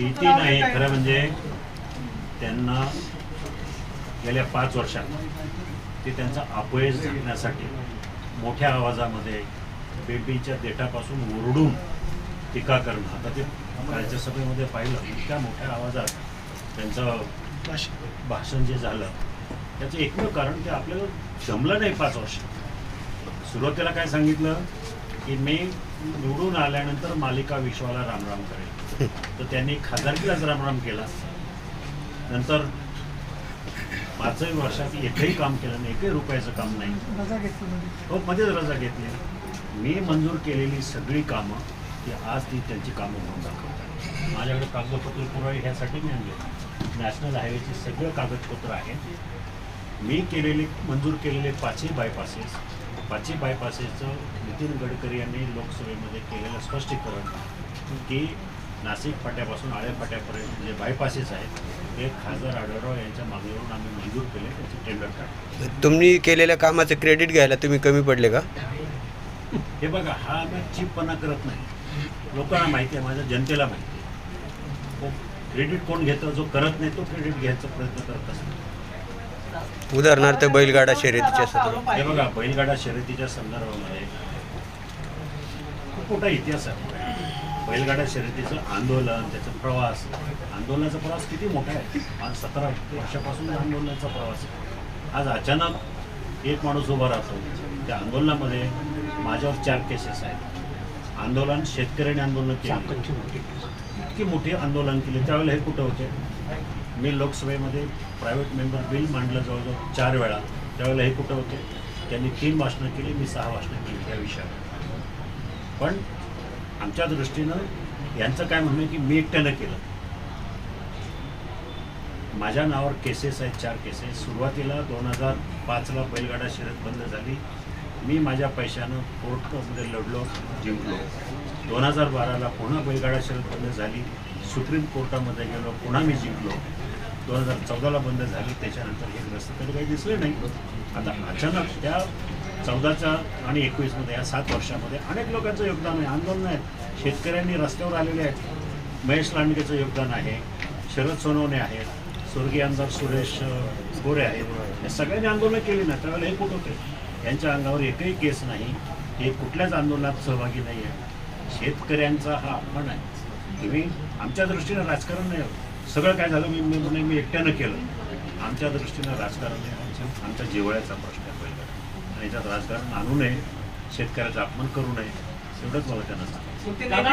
भीती नाही खरं म्हणजे त्यांना गेल्या पाच वर्षात ते त्यांचा अपयश झाकण्यासाठी मोठ्या आवाजामध्ये बेबीच्या देठापासून ओरडून टीका करणं आता ते राज्यसभेमध्ये पाहिलं इतक्या मोठ्या आवाजात त्यांचं भाषण जे झालं त्याचं एकमेव कारण ते आपल्याला जमलं नाही पाच वर्ष. सुरुवातीला काय सांगितलं? की मी निवडून आल्यानंतर मालिका विश्वाला रामराम करेल. तर त्यांनी खासदारकीलाच रामराम केला. नंतर पाचही वर्षात एकही काम केलं नाही एकही रुपयाचं काम नाही. म्हणजे? हो मध्येच रजा घेतली. मी मंजूर केलेली सगळी कामं ती आज ती त्यांची कामं म्हणून दाखवतात. माझ्याकडे कागदपत्र पुरावे ह्यासाठी मी आणले. नॅशनल हायवेचे सगळं कागदपत्र आहेत. मी केलेले मंजूर केलेले पाचही बायपासेस पाचही बायपासेसचं नितीन गडकरी यांनी लोकसभेमध्ये केलेलं स्पष्टीकरण की नाशिक फाट्यापासून आळे फाट्यापर्यंत जे बायपासेस आहेत ते खासदार आढळराव यांच्या मागणीवरून आम्ही मंजूर केले त्याचे टेंडर काढले. तुम्ही केलेल्या कामाचं क्रेडिट घ्यायला तुम्ही कमी पडले का? हे बघा हा आम्ही चीपपणा करत नाही. लोकांना माहिती आहे माझ्या जनतेला माहिती आहे. क्रेडिट कोण घेतं जो करत नाही तो क्रेडिट घ्यायचा प्रयत्न करत असतो. उदाहरणार्थ बैलगाडा शर्यतीच्या संदर्भात. हे बघा बैलगाडा शर्यतीच्या संदर्भामध्ये खूप मोठा इतिहास आहे. बैलगाडा शर्यतीचं आंदोलन त्याचा प्रवास. आंदोलनाचा प्रवास किती मोठा आहे? आज सतरा वर्षापासून आंदोलनाचा प्रवास आहे. आज अचानक एक माणूस उभा राहतो. त्या आंदोलनामध्ये माझ्यावर चार केसेस आहेत. आंदोलन शेतकऱ्यांनी आंदोलन केलं. इतकी मोठी आंदोलन केले. त्यावेळेला हे कुठं होते? मी लोकसभेमध्ये प्रायव्हेट मेंबर बिल मांडलं जवळजवळ चार वेळा. त्यावेळेला हे कुठं होते? त्यांनी तीन भाषणं केली मी सहा भाषणं केली त्या विषयावर. पण आमच्या दृष्टीनं यांचं काय म्हणणं आहे की मी एकट्यानं केलं. माझ्या नावावर केसेस आहेत चार केसेस सुरुवातीला दोन हजार पाचला बैलगाडा शर्यत बंद झाली. मी माझ्या पैशानं कोर्टमध्ये लढलो जिंकलो. दोन हजार बाराला पुन्हा बैलगाडा शर्यत बंद झाली. सुप्रीम कोर्टामध्ये गेलो पुन्हा मी जिंकलो. दोन हजार चौदाला बंद झाली त्याच्यानंतर हे ग्रस्त तरी काही दिसले नाही. आता अचानक त्या चौदाच्या आणि एकवीसमध्ये या सात वर्षामध्ये अनेक लोकांचं योगदान आहे आंदोलन आहेत. शेतकऱ्यांनी रस्त्यावर आलेले आहेत. महेश लांडगेचं योगदान आहे. शरद सोनवणे आहेत. स्वर्गीय आमदार सुरेश गोरे आहेत. या सगळ्यांनी आंदोलनं केली ना त्यावेळेला हे कुठं होते? यांच्या अंगावर एकही केस नाही. हे कुठल्याच आंदोलनात सहभागी नाही आहे शेतकऱ्यांचा हा अपमान आहे. तुम्ही आमच्या दृष्टीनं राजकारण नाही सगळं काय झालं मी मी म्हणे मी एकट्यानं केलं. आमच्या दृष्टीनं राजकारण आमच्या आमच्या प्रश्न आहे पहिला. आणि याच्यात राजकारण आणू नये शेतकऱ्याचं अपमान करू नये एवढंच मला त्यांना सांगायचं